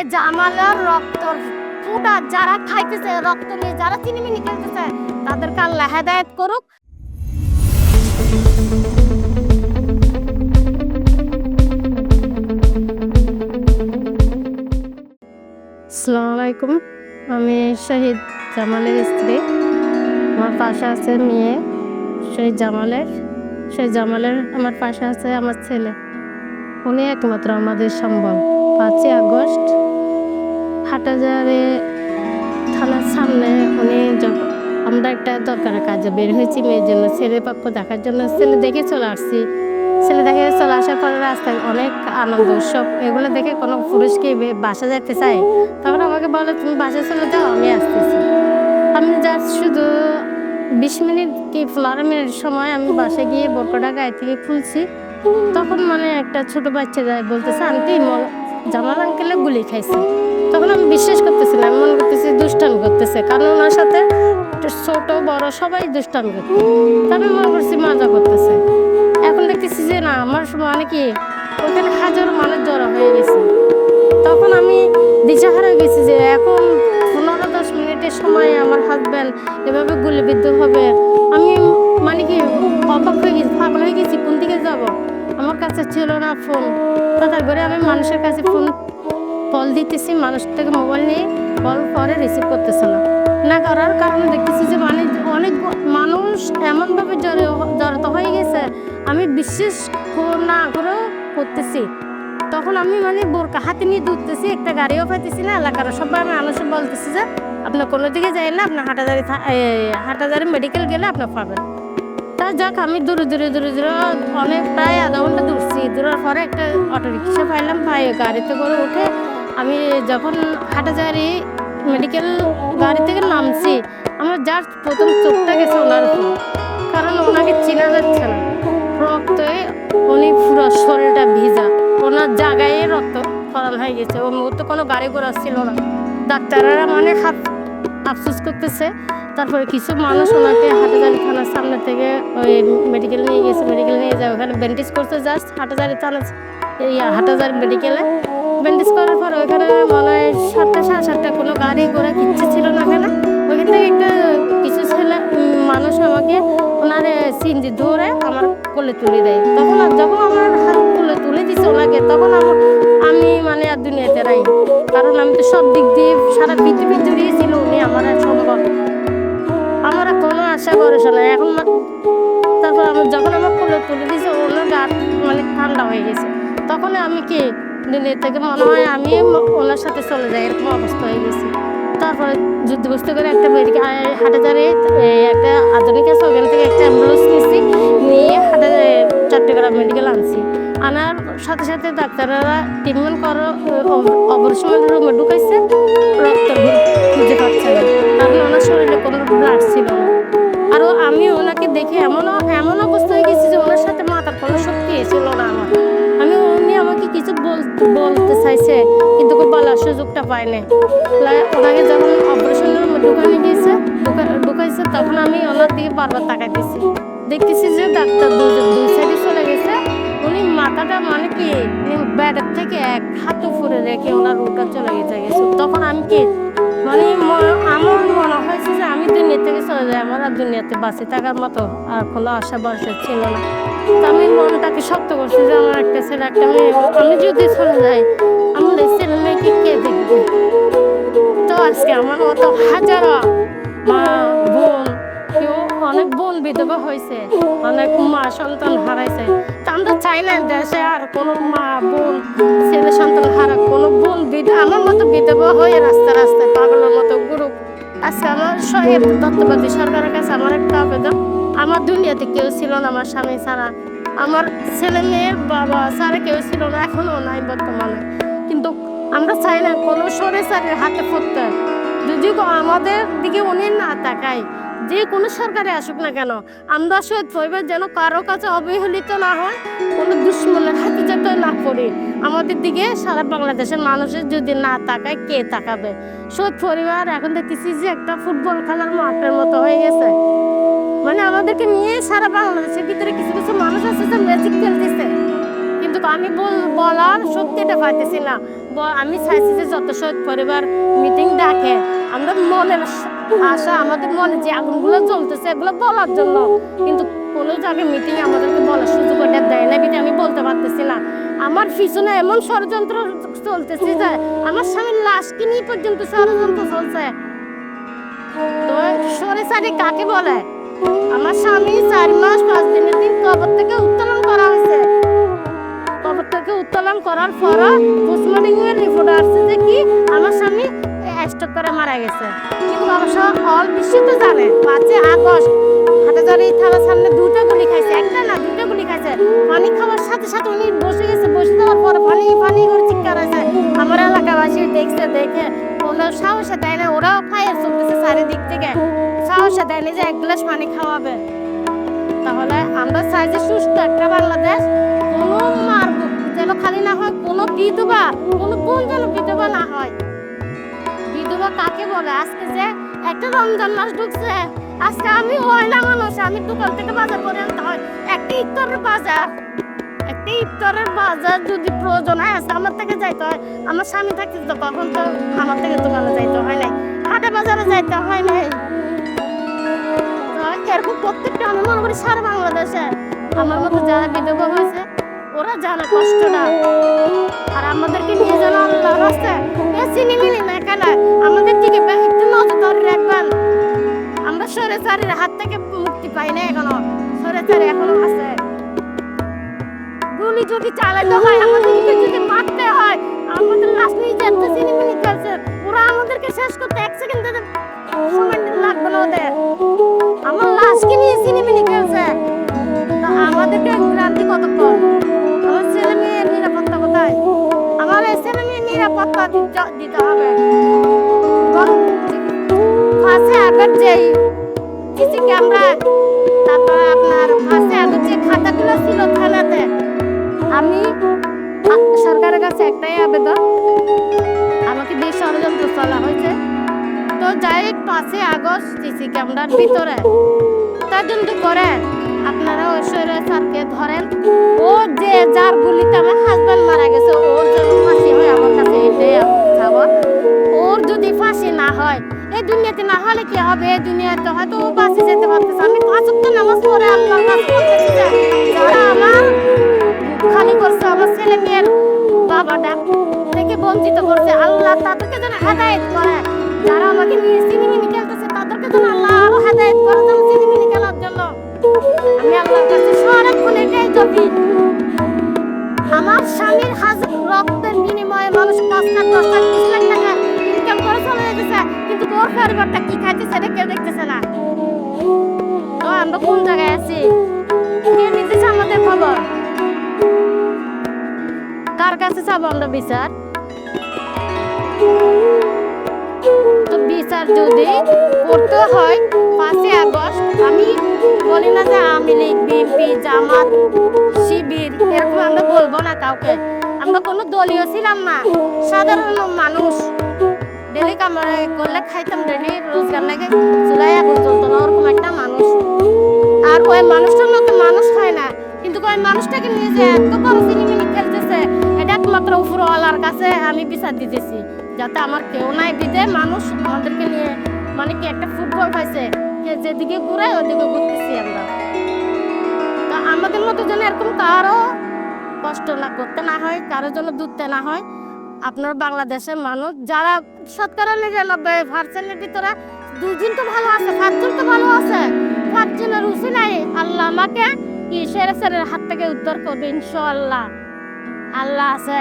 এই জামালের রক্ত ফুটা যারা খাইতেছে, রক্ত নিয়ে যারা চিনিমিনি খেলতেছে, তাদেরকে আল্লাহ হেদায়েত করুক। আসসালামু আলাইকুম। আমি শহীদ জামালের স্ত্রী। আমার পাশে আছে মেয়ে শহীদ জামালের। শহীদ জামালের আমার পাশে আছে আমার ছেলে। উনি একমাত্র আমাদের সম্বল। পাঁচই আগস্ট হাটাজারে থানার সামনে উনি যখন আমরা একটা দরকারের কাজে বের হয়েছি, মেয়ের জন্য ছেলে পক্ষ দেখার জন্য ছেলে দেখে চলে আসছি। ছেলে দেখে চলে আসার পরে রাস্তায় অনেক আনন্দ, উৎসব, এগুলো দেখে কোনো পুরুষকে বাসা যেতে চায়? তখন আমাকে বলে, তুমি বাসা চলে যাও, আমি আসতেছি। আমি জাস্ট শুধু বিশ মিনিট কি পনেরো মিনিট সময় আমি বাসায় গিয়ে বোরকাটা গায়ে থেকে খুলছি। তখন মানে একটা ছোট বাচ্চা যায়, বলতেছে, আন্টি জামাল আঙ্কেলে গুলি খাইছে। তখন আমি বিশ্বাস করতেছি না আমি মনে করতেছি দুষ্টামি করতেছে। কারণ ওনার সাথে ছোট, বড়, সবাই দুষ্টামি করতে। তা আমি মনে করছি মজা করতেছে। এখন দেখতেছি যে না, আমার মানে কি, ওখানে হাজার মানুষ জড়ো হয়ে গেছে। তখন আমি দিশাহারা গেছি যে এখন পনেরো দশ মিনিটের সময় আমার হাজব্যান্ড এভাবে গুলিবিদ্ধ হবে। আমি মানে কি, অবাক হয়ে গেছি, পাগল হয়ে গেছি, কোন দিকে যাব? আমার কাছে ছিল না ফোন তার করে আমি মানুষের কাছে ফোন কল দিতেছি মানুষ থেকে মোবাইল নিয়ে কল পরে রিসিভ করতেছে না। না করার কারণে দেখতেছি যে মানে অনেক মানুষ এমনভাবে জড়ে জড়িত হয়ে গেছে, আমি বিশ্বাস কর- না করেও করতেছি। তখন আমি মানে বোরকা হাতে নিয়ে দৌড়তেছি একটা গাড়িও পাইতেছি না, এলাকার সবাই মানুষ বলতেছি যে আপনার কোনো দিকে যাই না আপনার হাটাদারি হাটাদারি মেডিকেল গেলে আপনার পাবেন। তা যাক, আমি দূরে দূরে দূরে দূরে অনেক প্রায় আধা ঘণ্টা দূরছি দূরের পরে একটা অটো রিক্সা পাইলাম পাই গাড়িতে করে উঠে আমি যখন হাটাজারি মেডিকেল গাড়ি থেকে নামছি, আমার জাস্ট প্রথম চোখটা গেছে ওনার কারণ ওনাকে চেনা যাচ্ছে না। রক্তে উনি পুরো শরীরটা ভিজা। ওনার জায়গায় রক্ত ফরাল হয়ে গেছে। ওর মুহূর্তে কোনো গাড়ি ঘোড়া ছিল না। ডাক্তাররা মানে হাত আফসোস করতেছে। তারপরে কিছু মানুষ ওনাকে হাটাজারি থানার সামনে থেকে ওই মেডিকেল নিয়ে গেছে মেডিকেল নিয়ে যায়। ওখানে ব্যান্ডেজ করছে জাস্ট হাটাজারি থানা হাটাজারি মেডিকেলে ব্যান্ডেজ করার পর ওইখানে মনে হয় সাতটা, সাড়ে সাতটা কোনো গাড়ি ঘোড়া কিচ্ছু ছিল না ওখানে। ওইখান থেকে একটা কিছু ছেলে মানুষ আমাকে ওনার সিনজি ধরে আমার কোলে তুলে দেয়। তখন যখন আমার হাত কোলে তুলে দিছে ওনাকে, তখন আমার, আমি মানে আর দুনিয়াতে রাই কারণ আমি তো সব দিক দিয়ে সারা পৃথিবী জুড়িয়ে ছিল উনি আমার সম্ভব আমার কোনো আশা, ভরসা নাই। এখন তারপর যখন আমার কোলে তুলে দিয়েছে ওনার গা মানে ঠান্ডা হয়ে গেছে। তখন আমি কি দুনিয়া থেকে মনে হয় আমি ওনার সাথে চলে যাই, এরকম অবস্থা হয়ে গেছে। তারপরে যুদ্ধগ্রস্ত করে একটা মেডিকেল হাটাজারে একটা আধুনিক আছে, ওখান থেকে একটা অ্যাম্বুলেন্স নিয়েছি নিয়ে হাটাজারে চট্টগ্রাম মেডিকেল আনছি। আনার সাথে সাথে ডাক্তাররা ট্রিটমেন্ট করো অপারেশন রুমে ঢুকাইছে, রক্ত খুঁজে পাচ্ছে না। কারণ ওনার শরীরে কোনো ব্লাড ছিল না। আরও আমি ওনাকে দেখে এমন এমন অবস্থা হয়ে গেছি যে ওনার সাথে মাথার কোনো শক্তি ছিল না আমার। কিছু বলতে চাইছে, কিন্তু বলার সুযোগটা পাই নাই ওনাকে যখন অপারেশন ঢুকানো গিয়েছে ঢুকা- ঢুকাইছে, তখন আমি ওনার দিকে বারবার তাকাইতেছি দেখতেছি যে ডাক্তার দুই সাইডে চলে গেছে। উনি মাথাটা মানে কি ব্যাডের থেকে এক হাত উপরে রেখে ওনার রুটা চলে গেছে তখন আমি কি মানে থেকে চলে যাই আমার আর দুনিয়াতে বাঁচে থাকার মতো আর কোনো আশা ভরসা ছিল না। তো আমি মনটাকে শক্ত করছি যে আমার একটা ছেলে, একটা মেয়ে। আমি যদি চলে যাই, আমার এই ছেলে মেয়েকে কে দেখবে? তো আজকে আমার মতো হাজারো মা, বোন, কেউ অনেক বোন বিধবা হয়েছে, অনেক মা সন্তান হারাইছে। তা আমরা চাই না দেশে আর কোনো মা, বোন, ছেলে সন্তান হারা কোনো বোন আমার মতো বিধবা হয়ে রাস্তা রাস্তায় পাগলের মতো গুরু আজকে আমার শহীদ দত্তপতি সরকারের কাছে আমার একটা আবেদন। আমার দুনিয়াতে কেউ ছিল না আমার স্বামী ছাড়া। আমার ছেলে মেয়ে, বাবা ছাড়া কেউ ছিল না এখনও নাই বর্তমানে। কিন্তু আমরা চাই না কোনো সরে সারের হাতে পড়তে। যদি আমাদের দিকে উনি না তাকায় যে কোনো সরকারে আসুক না কেন, আমরা শহীদ পরিবার যেন কারও কাছে অবহেলিত না হয়, কোনো দুশ্মনের হাতে যাতে না পড়ি। আমাদের দিকে সারা বাংলাদেশের মানুষের যদি না তাকায়, কে তাকাবে? শহীদ পরিবার, এখন দেখতেছি যে একটা ফুটবল খেলার মাঠের মতো হয়ে গেছে। মানে আমাদেরকে নিয়ে সারা বাংলাদেশের ভিতরে কিছু কিছু মানুষ আছে যে ম্যাজিক খেলতেছে। কিন্তু কিন্তু আমি বল- বলার শক্তিটা পাইতেছি না। আমি চাইছি যে যত শহীদ পরিবার মিটিং ডাকে, আমরা মনের আশা, আমাদের মনে যে আগুনগুলো জ্বলতেছে, এগুলো বলার জন্য। কিন্তু কোনো জায়গায় মিটিং আমাদেরকে বলার সুযোগ ওটা দেয় না বিধে আমি বলতে পারতেছি না। আমার পিছনে এমন ষড়যন্ত্র চলতেছে যে আমার স্বামীর লাশকে নিয়ে পর্যন্ত ষড়যন্ত্র চলছে? তো সরে সারি কাকে বলে? আমার স্বামী চার মাস পাঁচ দিনের দিন কবর থেকে উত্তোলন করা হয়েছে। থেকে উত্তোলন করার পর পোস্টমর্টম এর রিপোর্ট আসছে যে কি, আমার স্বামী স্ট্রোক করে মারা গেছে। কিন্তু অবশ্য অল বিশ্ব তো জানে পাঁচে আগস্ট হাটাজারি থানার সামনে দুটো গুলি খাইছে, একটা না, দুটো গুলি খাইছে। পানি খাওয়ার সাথে সাথে উনি বসে গেছে, বসে যাওয়ার পর পানি পানি করে চিৎকার হয়েছে। আমার এলাকাবাসী দেখছে, দেখে ওনার সাহসে দেয় না, ওরাও ফায়ার চলতেছে চারিদিক থেকে। সাহসে দেয় না যে এক গ্লাস পানি খাওয়াবে। তাহলে আমরা চাই যে সুস্থ একটা বাংলাদেশ, কোনো মার যেন খালি না হয়, কোনো বিধবা, কোনো বোন যেন বিধবা না হয়। বিধবা কাকে বলে? আজকে যে একটা রমজান মাস ঢুকছে, আজকে আমি ওইলা মানুষ, আমি দোকান থেকে বাজার করে আনতে হয়। একটা ইফতারের বাজার, একটা ইফতারের বাজার যদি প্রয়োজন হয়, আজকে আমার থেকে যাইতে হয়। আমার স্বামী থাকতে তো কখন তো আমার থেকে দোকানে যাইতে হয় নাই। হাটে বাজারে যাইতে হয় নাই। এরকম প্রত্যেকটা আমি মনে করি সারা বাংলাদেশে আমার মতো যারা বিধবা হয়েছে ওরা জানে কষ্টটা আর আমাদেরকে নিয়ে যেন আল্লাহ রাস্তায় চিনিমিনি না কেন আমাদের দিকে একটু নজর রাখবেন। আমরা সরে চারির হাত থেকে মুক্তি পাই না এখনও। সরে চারি এখনও আছে। গুলি যদি চালাতে হয়, আমাদেরকে যদি মারতে হয়, আমাদের লাশ নিয়ে যেতে চিনিমিনি করছে ওরা আমাদেরকে শেষ করতে এক সেকেন্ড সময় লাগবে না ওদের। আমার লাশকে নিয়ে চিনিমিনি খেলছে আমাদেরকে গ্রান্তি কতক্ষণ আমাকে দিয়ে চলা হয়েছে। তো যাই পাঁচই আগস্ট সিসি ক্যামেরার ভিতরে। তদন্ত করে আপনারা ঐশ্বর্য স্যারকে ধরেন। ও যে যার গুলিতে আমার হাজব্যান্ড মারা গেছে দুনিয়াতে না হলে কি হবে? দুনিয়াতে হয়তো বাঁচে যেতে পারতেছে। আমি পাঁচ ওয়াক্ত নামাজ পড়ে আল্লাহর কাছে যারা আমার খালি করছে, আমার ছেলে মেয়ের বাবাটা থেকে বঞ্চিত করছে, আল্লাহ তাদেরকে যেন হেদায়েত করে। যারা আমাকে নিয়ে সিনেমিনি খেলতেছে, তাদেরকে যেন আল্লাহ আরও হেদায়েত করে যেন সিনেমিনি খেলার জন্য। আমি আল্লাহর কাছে সারাক্ষণ এটাই জপি আমার স্বামীর হাজার রক্তের বিনিময়ে মানুষ পাঁচ লাখ দশ লাখ বিশ লাখ টাকা কিন্তু কি কেউ দেখতেছে না। তো আমরা কোন জায়গায় আছি? কে নিতেছে আমাদের খবর? কার কাছে আমরা বিচার? তো বিচার যদি করতে হয় পাঁচই আগস্ট, আমি বলি না যে লীগ, বিএনপি, জামাত, শিবির, এরকম আমরা বলব না কাউকে। আমরা কোনো দলীয় ছিলাম না। সাধারণ মানুষ। ডেলি কামড়ে করলে খাইতাম ডেলি রোজগার লাগে। চুলাই আগুন চলতো না ওরকম একটা মানুষ। আর ওই মানুষটার মতো মানুষ হয় না। কিন্তু ওই মানুষটাকে যে এত বড় সিনেমিনি খেলতেছে এটা একমাত্র উপরওয়ালার কাছে আমি বিচার দিতেছি যাতে আমার কেউ নাই বিদে, মানুষ আমাদেরকে নিয়ে মানে কি একটা ফুটবল পাইছে। যেদিকে ঘুরে ওদিকে ঘুরতেছি আমরা। তা আমাদের মতো যেন এরকম কারও কষ্ট না, করতে না হয় কারোর জন্য দুধতে না হয়, আপনার বাংলাদেশের মানুষ যারা পার্সেন্টের ভিতরে দুজন তো ভালো আছে, পাঁচজন তো ভালো আছে। পাঁচজনের রুচি নাই। আল্লাহ আমাকে কি সেরে সেরের হাত থেকে উদ্ধার করবে আল্লাহ আছে।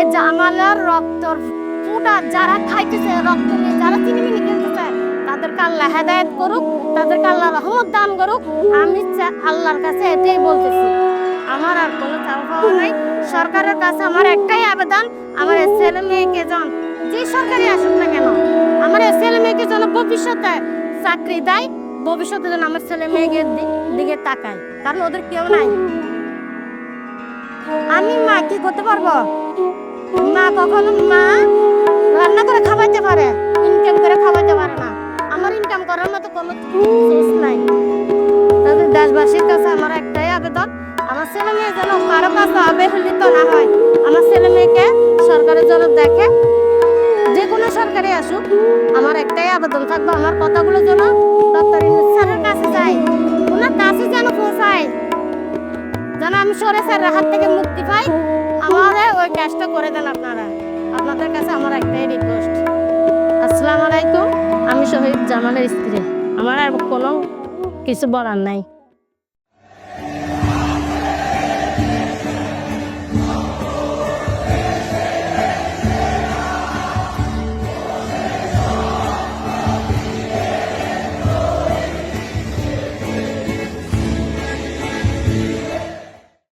এ জামালের রক্তর ফুটা যারা খাইতেছে, রক্ত নিয়ে যারা চিনিমিনি খেলতেছে, তাদেরকে আল্লাহ হেদায়েত করুক, তাদেরকে আল্লাহ রহমত দান করুক। আমি আল্লাহর কাছে এটাই বলতেছি। আমার আর কোনো চাওয়া পাওয়া নাই। সরকারের কাছে আমার একটাই আবেদন, আমার ছেলে মেয়েকে যেন যে সরকারি আসুক না কেন, আমার ছেলে মেয়েকে যেন ভবিষ্যতে চাকরি দেয়, ভবিষ্যতে যেন আমার ছেলে মেয়েকে দিকে তাকায়, কারণ ওদের কেউ নাই। আমি মা কি করতে পারব? মা কখনো মা রান্না করে খাওয়াইতে পারে ইনকাম করে খাওয়াইতে পারে না। আমার ইনকাম করার মতো কোনো সোর্স নাই। তাদের দেশবাসীর কাছে আমার একটাই আবেদন ছেলে মেয়ে যেন কারও কাছে অবহেলিত না হয়। আমার ছেলে মেয়েকে সরকারের জন্য দেখে, যে কোনো সরকারি আসুক, আমার একটাই আবেদন থাকবে, আমার কথাগুলো যেন ডক্টর স্যারের কাছে যায়, ওনার কাছে যেন পৌঁছায়। যেন আমি সরে স্যারের হাত থেকে মুক্তি পাই, আমারে ওই কাজটা করে দেন আপনারা। আপনাদের কাছে আমার একটাই রিকোয়েস্ট আসসালামু আলাইকুম, আমি শহীদ জামালের স্ত্রী। আমার আর কোনো কিছু বলার নাই।